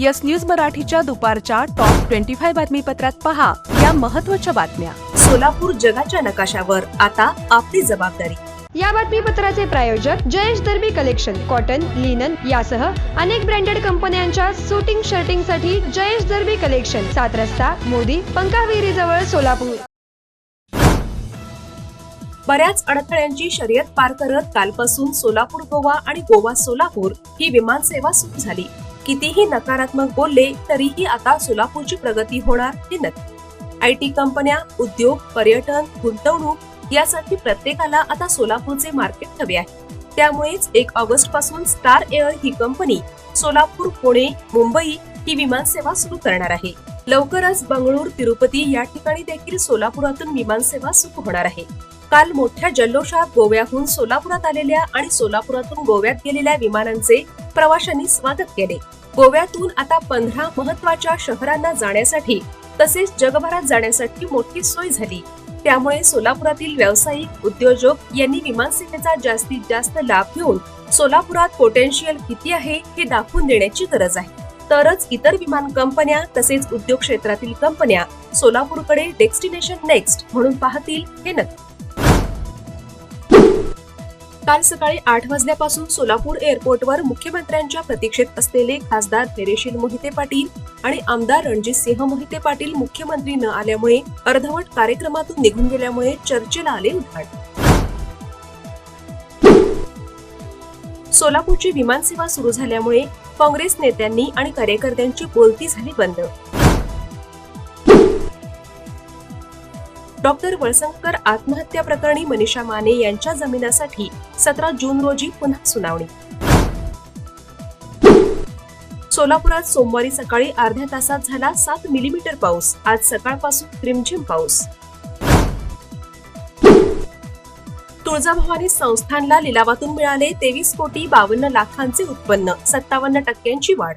Yes news मराठीच्या दुपारच्या top twenty five बातमीपत्रात पहा या महत्त्वाच्या बातम्या. सोलापूर जगाच्या नकाशावर आता आपली जबाबदारी. या बातमीपत्राचे प्रायोजक Jayesh Darbi collection cotton linen यासह अनेक ब्रँडेड कंपन्यांच्या सुटिंग शर्टिंगसाठी जयेश दर्बी कलेक्शन सात रस्ता मोदी पंकाविहिरी जवळ सोलापूर. बऱ्याच अडथळ्यांची शर्यत पार करत कालपासून सोलापूर गोवा आणि गोवा सोलापूर ही विमान सेवा सुरू झाली. कितीही नकारात्मक बोलले तरीही आता सोलापूरची प्रगती होणार हे नक्की. आय टी कंपन्या उद्योग पर्यटन गुंतवणूक यासाठी प्रत्येकाला आता सोलापूरचे मार्केट हवे आहे. त्यामुळेच एक ऑगस्टपासून स्टार एअर ही कंपनी सोलापूर पुणे मुंबई ही विमान सेवा सुरू करणार आहे. लवकरच बंगळूर तिरुपती या ठिकाणी देखील सोलापुरातून विमान सेवा सुरू होणार आहे. काल मोठ्या जल्लोषात गोव्याहून सोलापुरात आलेल्या आणि सोलापुरातून गोव्यात गेलेल्या विमानांचे प्रवाशांनी स्वागत केले. गोव्यातून आता पंधरा महत्त्वाच्या शहरांना जाण्यासाठी तसेच जगभरात जाण्यासाठी मोठी सोय झाली. त्यामुळे सोलापुरातील व्यावसायिक उद्योजक यांनी विमानसेवेचा जास्तीत जास्त लाभ घेऊन सोलापुरात पोटेन्शियल किती आहे हे दाखवून देण्याची गरज आहे. तरच इतर विमान कंपन्या तसेच उद्योग क्षेत्रातील कंपन्या सोलापूरकडे डेस्टिनेशन नेक्स्ट म्हणून पाहतील हे नक्की. काल सकाळी आठ वाजल्यापासून सोलापूर एअरपोर्टवर मुख्यमंत्र्यांच्या प्रतीक्षेत असलेले खासदार धैर्यशील मोहिते पाटील आणि आमदार रणजित सिंह मोहिते पाटील मुख्यमंत्री न आल्यामुळे अर्धवट कार्यक्रमातून निघून गेल्यामुळे चर्चेला आले उधाण. सोलापूरची विमानसेवा सुरू झाल्यामुळे काँग्रेस नेत्यांनी आणि कार्यकर्त्यांची बोलती झाली बंद. डॉक्टर वळसंकर आत्महत्या प्रकरणी मनीषा माने यांच्या जमिनासाठी सतरा जून रोजी पुन्हा सुनावणी. सोलापुरात सोमवारी सकाळी अर्ध्या तासात झाला सात मिलीमीटर पाऊस. आज सकाळपासून रिमझिम पाऊस. तुळजाभवानी संस्थानला लिलावातून मिळाले तेवीस कोटी बावन्न लाखांचे उत्पन्न सत्तावन्न टक्क्यांची वाढ.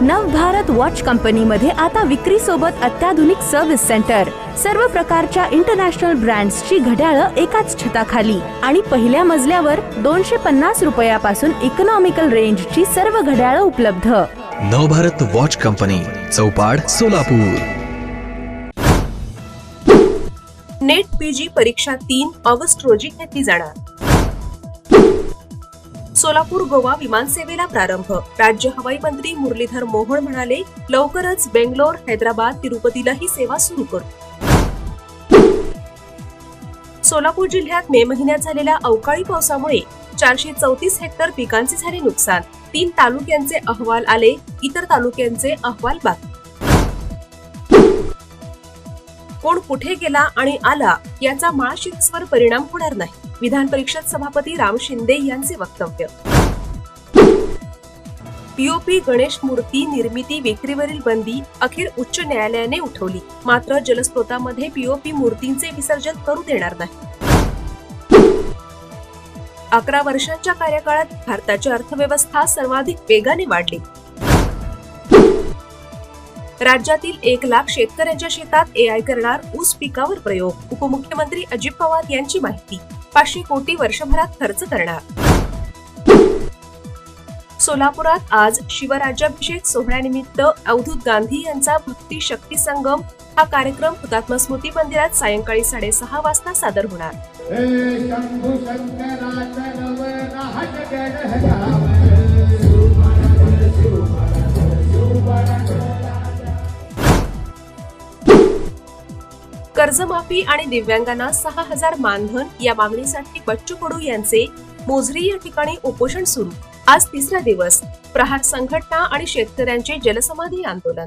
नवभारत वॉच कंपनीमध्ये आता विक्री सोबत अत्याधुनिक सर्व्हिस सेंटर सर्व प्रकारच्या इंटरनॅशनल ब्रँड्सची घड्याळं एकाच छताखाली. आणि पहिल्या मजल्यावर दोनशे पन्नास रुपयापासून इकॉनॉमिकल रेंजची सर्व घड्याळं उपलब्ध. Navbharat watch company Chaupad Solapur. NET PG परीक्षा तीन ऑगस्ट रोजी घेतली जाणार. सोलापूर गोवा विमानसेवेला प्रारंभ. राज्य हवाई मंत्री मुरलीधर मोहोळ म्हणाले लवकरच बेंगलोर हैदराबाद तिरुपतीला ही सेवा सुरू करू. सोलापूर जिल्ह्यात मे महिन्यात झालेल्या अवकाळी पावसामुळे चारशे चौतीस हेक्टर पिकांचे झाले नुकसान. तीन तालुक्यांचे अहवाल आले इतर तालुक्यांचे अहवाल बाकी. कोण कुठे गेला आणि आला याचा माळशिरसवर परिणाम होणार नाही. विधान परिषद सभापती राम शिंदे यांचे वक्तव्य. पीओपी गणेश मूर्ती निर्मिती विक्रीवरील बंदी अखेर उच्च न्यायालयाने उठवली. मात्र जलस्रोतामध्ये पीओपी मूर्तींचे विसर्जन करू देणार नाही. अकरा वर्षांच्या कार्यकाळात भारताची अर्थव्यवस्था सर्वाधिक वेगाने वाढली. राज्यातील एक लाख शेतकऱ्यांच्या शेतात एआय करणार ऊस पिकावर प्रयोग उपमुख्यमंत्री अजित पवार यांची माहिती. पाचशे कोटी वर्षभरात खर्च करणार. सोलापुरात आज शिवराज्याभिषेक सोहळ्यानिमित्त अवधूत गांधी यांचा भक्ती शक्ती संगम हा कार्यक्रम हुतात्मा स्मृती मंदिरात सायंकाळी साडेसहा वाजता सादर होणार. कर्जमाफी आणि दिव्यांगांना सहा हजार मानधन या मागणीसाठी बच्चू कडू यांचे मोझरी या ठिकाणी उपोषण सुरू. आज तिसरा दिवस. प्रहार संघटना आणि शेतकऱ्यांचे जलसमाधी आंदोलन.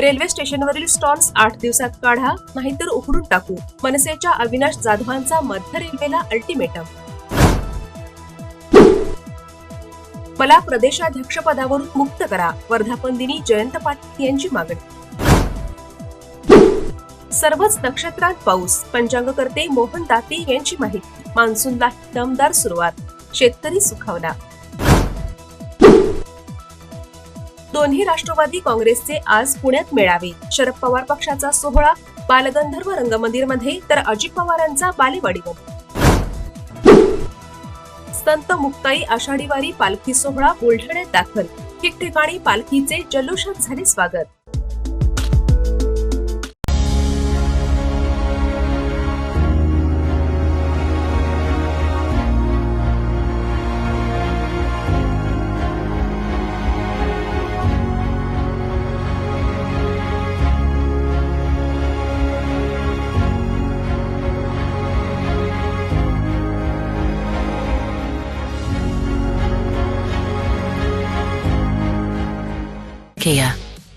रेल्वे स्टेशनवरील स्टॉल्स आठ दिवसात काढा नाहीतर उघडून टाकू. मनसेच्या अविनाश जाधवांचा मध्य रेल्वेला अल्टिमेटम मला प्रदेशाध्यक्षपदावरून मुक्त करा वर्धापन दिनी जयंत पाटील यांची मागणी. सर्वच नक्षत्रात पाऊस पंचांगकर्ते मोहन दाते यांची माहिती. मान्सूनला दमदार सुरुवात. शेतकरी सुखावला दोन्ही राष्ट्रवादी काँग्रेसचे आज पुण्यात मेळावे. शरद पवार पक्षाचा सोहळा बालगंधर्व रंगमंदिरमध्ये तर अजित पवारांचा बालेवाडीमध्ये संत मुक्ताई आषाढीवारी पालखी सोहळा बुलढाण्यात दाखल. ठिकठिकाणी पालखीचे जल्लोषात झाले स्वागत. Kia,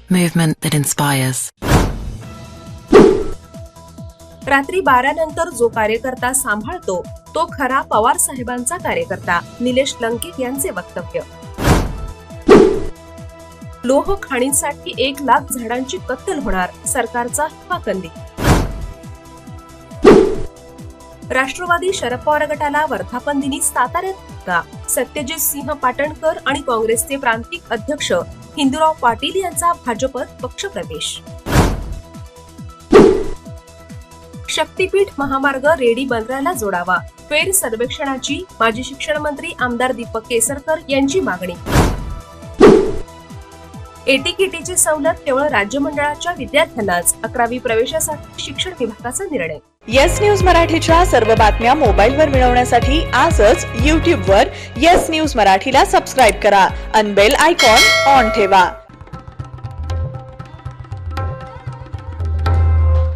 movement that inspires. रात्री बारा नंतर जो कार्यकर्ता सांभाळतो तो खरा पवार साहेबांचा कार्यकर्ता निलेश लंकित यांचे वक्तव्य. लोह खाणींसाठी एक लाख झाडांची कत्तल होणार सरकारचा हवाकंदी. राष्ट्रवादी शरद पवार गटाला वर्धापन दिनी साताऱ्यात सत्यजित सिंह पाटणकर आणि काँग्रेसचे प्रांतिक अध्यक्ष हिंदूराव पाटील यांचा भाजपत पक्षप्रवेश. शक्तीपीठ महामार्ग रेडी बंदराला जोडावा. फेर सर्वेक्षणाची माजी शिक्षण मंत्री आमदार दीपक केसरकर यांची मागणी. एटीकेटीची सवलत केवळ राज्य मंडळाच्या विद्यार्थ्यांनाच. अकरावी प्रवेशासाठी शिक्षण विभागाचा निर्णय. येस न्यूज मराठीच्या सर्व बातम्या मोबाईलवर मिळवण्यासाठी आजच यूट्यूबवर येस न्यूज मराठीला सबस्क्राईब करा. अनबेल आयकॉन ऑन ठेवा.